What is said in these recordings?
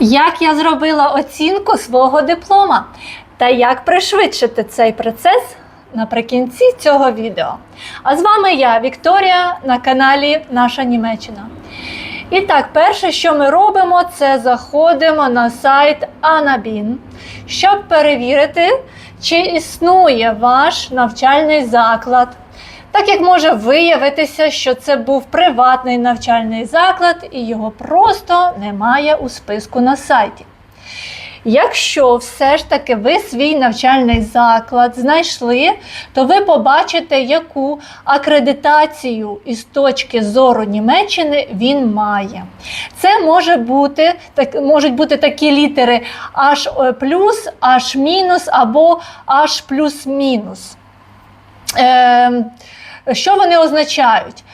Як я зробила оцінку свого диплома та як пришвидшити цей процес наприкінці цього відео. А з вами я, Вікторія, на каналі Наша Німеччина. І так, перше, що ми робимо, це заходимо на сайт Anabin, щоб перевірити, чи існує ваш навчальний заклад. Так як може виявитися, що це був приватний навчальний заклад і його просто немає у списку на сайті. Якщо все ж таки ви свій навчальний заклад знайшли, то ви побачите, яку акредитацію із точки зору Німеччини він має. Це може бути, так, можуть бути такі літери H H або H. Е, що вони означають?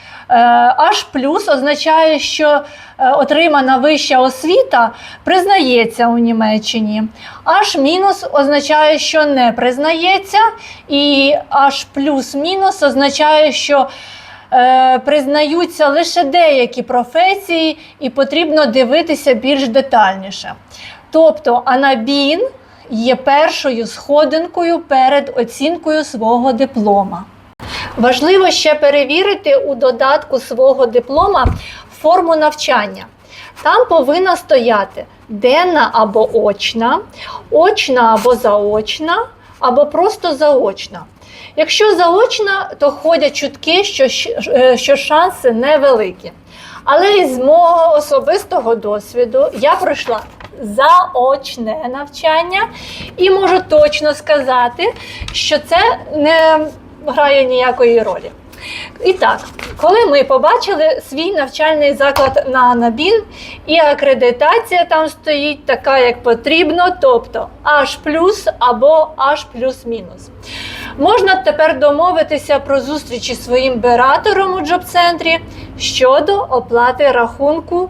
H плюс означає, що е, отримана вища освіта признається у Німеччині. H мінус означає, що не признається, і H плюс мінус означає, що е, признаються лише деякі професії, і потрібно дивитися більш детальніше. Тобто Анабін є першою сходинкою перед оцінкою свого диплома. Важливо ще перевірити у додатку свого диплома форму навчання. Там повинна стояти денна або очна, очна або заочна, або просто заочна. Якщо заочна, то ходять чутки, що, що шанси невеликі. Але із мого особистого досвіду я пройшла заочне навчання і можу точно сказати, що це не грає ніякої ролі. І так, коли ми побачили свій навчальний заклад на Анабін, і акредитація там стоїть така, як потрібно, тобто H або H плюс-мінус. Можна тепер домовитися про зустріч із своїм бератором у джоб-центрі щодо оплати рахунку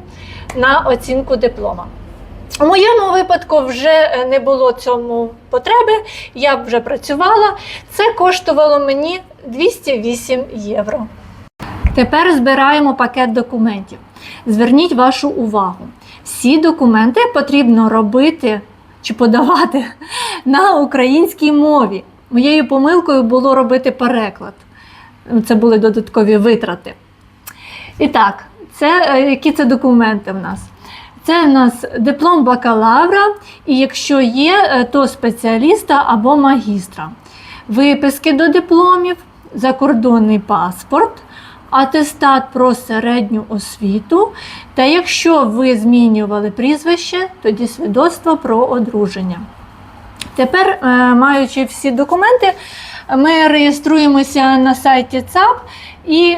на оцінку диплома. У моєму випадку вже не було цьому потреби, я вже працювала. Це коштувало мені 208 євро. Тепер збираємо пакет документів. Зверніть вашу увагу. Всі документи потрібно робити чи подавати на українській мові. Моєю помилкою було робити переклад. Це були додаткові витрати. І так, це, які це документи в нас? Це в нас диплом бакалавра, і якщо є, то спеціаліста або магістра. Виписки до дипломів, закордонний паспорт, атестат про середню освіту. Та якщо ви змінювали прізвище, тоді свідоцтво про одруження. Тепер, маючи всі документи, ми реєструємося на сайті ЦАП і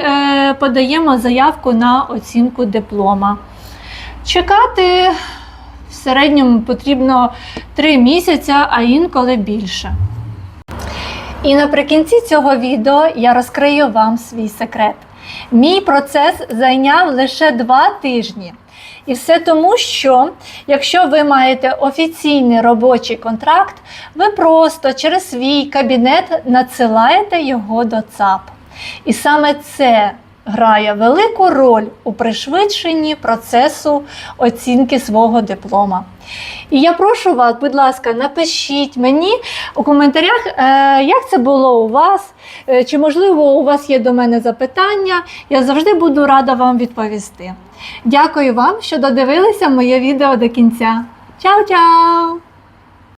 подаємо заявку на оцінку диплома. Чекати в середньому потрібно 3 місяці, а інколи більше. І наприкінці цього відео я розкрию вам свій секрет. Мій процес зайняв лише 2 тижні. І все тому, що якщо ви маєте офіційний робочий контракт, ви просто через свій кабінет надсилаєте його до ЦАП. І саме це грає велику роль у пришвидшенні процесу оцінки свого диплома. І я прошу вас, будь ласка, напишіть мені у коментарях, як це було у вас, е, чи, можливо, у вас є до мене запитання. Я завжди буду рада вам відповісти. Дякую вам, що додивилися моє відео до кінця. Чао-чао!